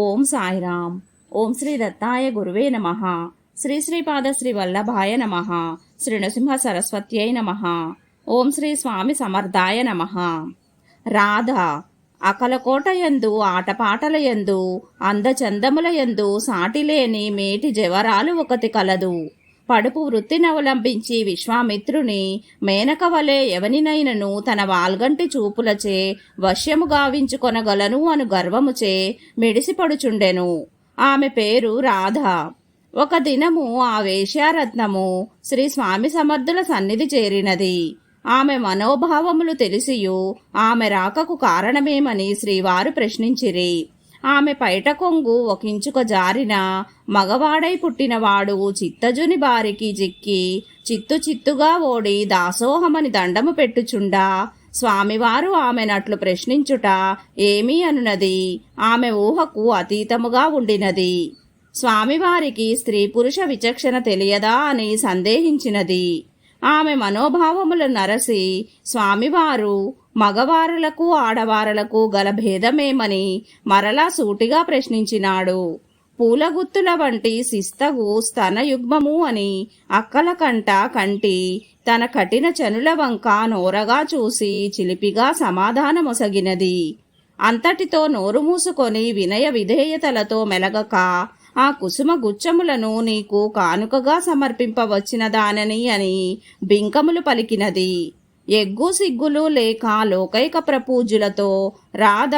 ఓం సాయిరామ్. ఓం శ్రీ దత్తాయ గురువే నమ. శ్రీ శ్రీపాద శ్రీ వల్లభాయ నమ. శ్రీ నృసింహ సరస్వత్యై నమ. ఓం శ్రీ స్వామి సమర్థాయ నమ. రాధ అకలకోటయందు ఆటపాటలయందు అందచందములయందు సాటిలేని మేటి జవరాలు ఒకటి కలదు. పడుపు వృత్తినవలంబించి విశ్వామిత్రుని మేనక వలె ఎవనినైనను తన వాల్గంటి చూపులచే వశ్యము గావించుకొనగలను అను గర్వముచే మిడిసిపడుచుండెను. ఆమె పేరు రాధ. ఒక దినము ఆ వేశ్యారత్నము శ్రీ స్వామి సమర్థుల సన్నిధి చేరినది. ఆమె మనోభావములు తెలిసియు ఆమె రాకకు కారణమేమని శ్రీవారు ప్రశ్నించిరి. ఆమె పైట కొంగు ఒకించుక జారిన మగవాడై పుట్టినవాడు చిత్తజుని బారికి జిక్కి చిత్తు చిత్తుగా ఓడి దాసోహమని దండము పెట్టుచుండా. స్వామివారు ఆమెనట్లు ప్రశ్నించుట ఏమీ అనునది. ఆమె ఊహకు అతీతముగా ఉండినది. స్వామివారికి స్త్రీ పురుష విచక్షణ తెలియదా అని సందేహించినది. ఆమె మనోభావములు నరసి స్వామివారు మగవారులకు ఆడవారులకు గల భేదమేమని మరలా సూటిగా ప్రశ్నించినాడు. పూలగుత్తుల వంటి శిస్తగు స్తనయుగ్మము అని అక్కల కంట కంటి తన కఠిన చనుల వంక నోరగా చూసి చిలిపిగా సమాధానమొసగినది. అంతటితో నోరు మూసుకొని వినయ విధేయతలతో మెలగక ఆ కుసుమ గుచ్చములను నీకు కానుకగా సమర్పింపవచ్చిన దానని అని బింకములు పలికినది. ఎగ్గు సిగ్గులు లేక లోకైక ప్రపూజులతో రాధ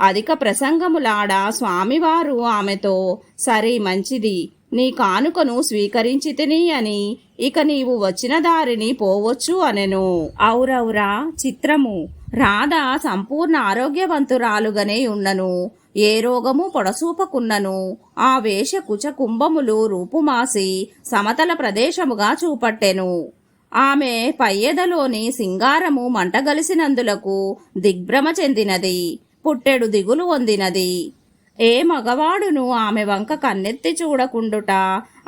అధిక ప్రసంగములాడ స్వామివారు ఆమెతో సరే మంచిది నీ కానుకను స్వీకరించితిని అని ఇక నీవు వచ్చిన దారిని పోవచ్చు అనెను. ఔరౌరా చిత్రము. రాధ సంపూర్ణ ఆరోగ్యవంతురాలుగానే ఉన్నను. ఏ రోగము పొడసూపకున్నను. ఆ వేష కుచ కుంభములు రూపుమాసి సమతల ప్రదేశముగా చూపట్టెను. ఆమె పయ్యెదలోని సింగారము మంటగలిసినందులకు దిగ్భ్రమ చెందినది పుట్టెడు దిగులు వందినది. ఏ మగవాడును ఆమె వంక కన్నెత్తి చూడకుండుట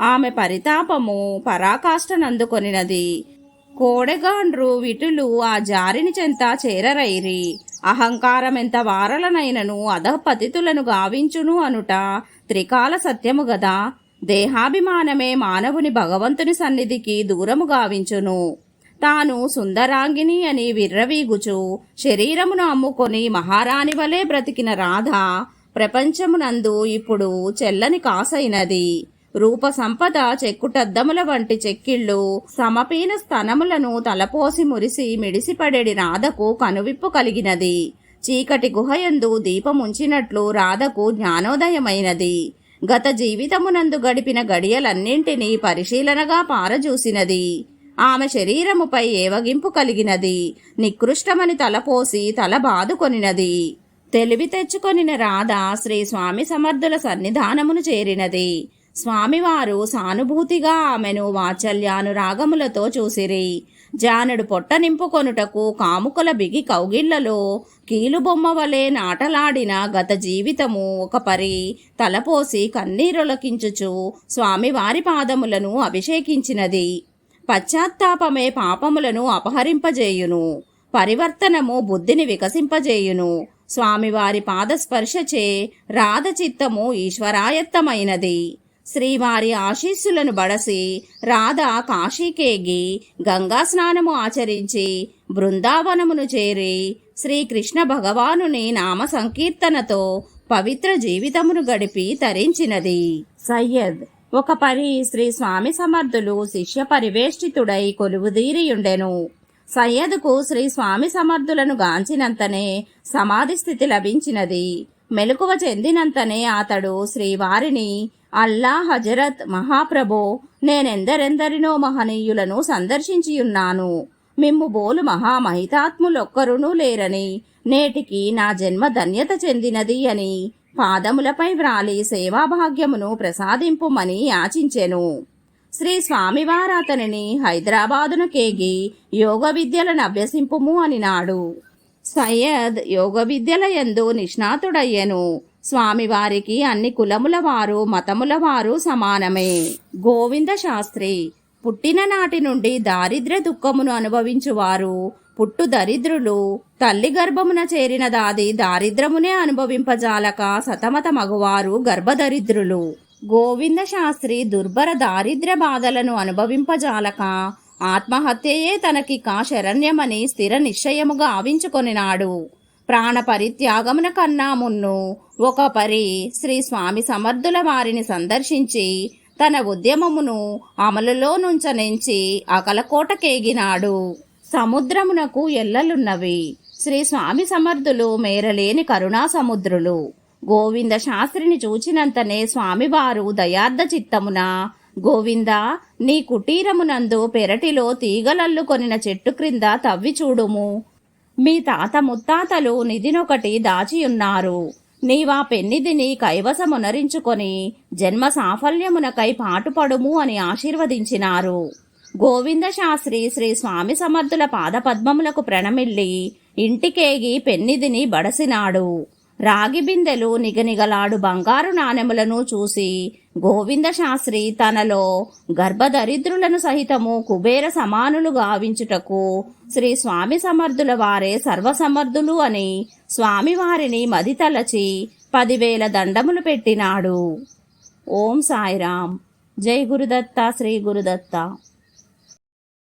ఆమె పరితాపము పరాకాష్ఠనందుకొనినది. కోడెగాండ్రు విటులు ఆ జారిని చెంత చేరరైరి. అహంకారమెంత వారలనైనను అధపతితులను గావించును అనుట త్రికాల సత్యము గదా. దేహాభిమానమే మానవుని భగవంతుని సన్నిధికి దూరము గావించును. తాను సుందరాంగిని అని విర్రవీగుచు శరీరమును అమ్ముకొని మహారాణి వలె బ్రతికిన రాధ ప్రపంచమునందు ఇప్పుడు చెల్లని కాసైనది. రూప సంపద చెక్కుటద్దముల వంటి చెక్కిళ్ళు సమపీన స్తనములను తలపోసి మురిసి మిడిసిపడెడి రాధకు కనువిప్పు కలిగినది. చీకటి గుహయందు దీపముంచినట్లు రాధకు జ్ఞానోదయమైనది. గత జీవితమునందు గడిపిన గడియలన్నింటినీ పరిశీలనగా పారజూసినది. ఆమె శరీరముపై ఏవగింపు కలిగినది. నికృష్టమని తలపోసి తల బాదుకొనినది. తెలివి తెచ్చుకొనిన రాధ శ్రీ స్వామి సమర్థుల సన్నిధానమును చేరినది. స్వామివారు సానుభూతిగా ఆమెను వాత్సల్యానురాగములతో చూసిరి. జానుడు పొట్ట నింపుకొనుటకు కాముకల బిగి కౌగిళ్ళలో కీలుబొమ్మ వలె నాటలాడిన గత జీవితము ఒక పరి తలపోసి కన్నీరులకించుచు స్వామివారి పాదములను అభిషేకించినది. పశ్చాత్తాపమే పాపములను అపహరింపజేయును. పరివర్తనము బుద్ధిని వికసింపజేయును. స్వామివారి పాదస్పర్శచే రాధ చిత్తము ఈశ్వరాయత్తమైనది. శ్రీవారి ఆశీస్సులను బడసి రాధ కాశీకేగి గంగా స్నానము ఆచరించి బృందావనమును చేరి శ్రీకృష్ణ భగవానుని నామ సంకీర్తనతో పవిత్ర జీవితమును గడిపి తరించినది. సయ్యద్ ఒక పరి శ్రీ స్వామి సమర్థులు శిష్య పరివేష్టితుడై కొలువుదీరియుండెను సయ్యద్కు శ్రీ స్వామి సమర్థులను గాంచినంతనే సమాధి స్థితి లభించినది. మెలకువ చెందినంతనే అతడు శ్రీవారిని అల్లా హజరత్ మహాప్రభో నేనెందరెందరినో మహనీయులను సందర్శించియున్నాను. మిమ్ము బోలు మహామహితాత్ములొక్కరునూ లేరని నేటికి నా జన్మ ధన్యత చెందినది అని పాదములపై వ్రాలి సేవాభాగ్యమును ప్రసాదింపుమని యాచించెను. శ్రీ స్వామివారు అతనిని హైదరాబాదును కేగి యోగ విద్యలను అభ్యసింపుము అనినాడు. సయ్యద్ యోగ విద్యల యందు నిష్ణాతుడయ్యను. స్వామివారికి అన్ని కులముల వారు మతముల వారు సమానమే. గోవింద శాస్త్రి పుట్టిన నాటి నుండి దారిద్ర్య దుఃఖమును అనుభవించువారు. పుట్టు దరిద్రులు తల్లి గర్భమున చేరిన దాది దారిద్రమునే అనుభవింపజాలక సతమత మగువారు గర్భదరిద్రులు. గోవింద శాస్త్రి దుర్భర దారిద్ర్య బాధలను అనుభవింపజాలక ఆత్మహత్యయే తనకిక శరణ్యమని స్థిర నిశ్చయముగా ఆవించుకొనినాడు. ప్రాణ పరిత్యాగమున కన్నా మున్ను ఒక పరి శ్రీ స్వామి సమర్థుల వారిని సందర్శించి తన ఉద్యమమును అమలులో నుంచనించి అకలకోటకేగినాడు సముద్రమునకు ఎల్లలున్నవి. శ్రీ స్వామి సమర్థులు మేరలేని కరుణా సముద్రులు. గోవింద శాస్త్రిని చూచినంతనే స్వామివారు దయార్థ చిత్తమున గోవింద నీ కుటీరమునందు పెరటిలో తీగలల్లుకొనిన చెట్టు క్రింద తవ్వి చూడుము. మీ తాత ముత్తాతలు నిధినొకటి దాచియున్నారు. నీవా పెన్నిధిని కైవసమునరించుకొని జన్మ సాఫల్యమునకై పాటుపడుము అని ఆశీర్వదించినారు. గోవింద శాస్త్రి శ్రీ స్వామి సమర్థుల పాదపద్మములకు ప్రణమిల్లి ఇంటికేగి పెన్నిధిని బడసినాడు. రాగి బిందెలు నిగనిగలాడు బంగారు నాణెములను చూసి గోవింద శాస్త్రి తనలో గర్భదరిద్రులను సహితము కుబేర సమానులు గావించుటకు శ్రీ స్వామి సమర్థుల వారే సర్వసమర్థులు అని స్వామివారిని మదితలచి పదివేల దండములు పెట్టినాడు. ఓం సాయిరాం జై గురుదత్త శ్రీ గురుదత్త.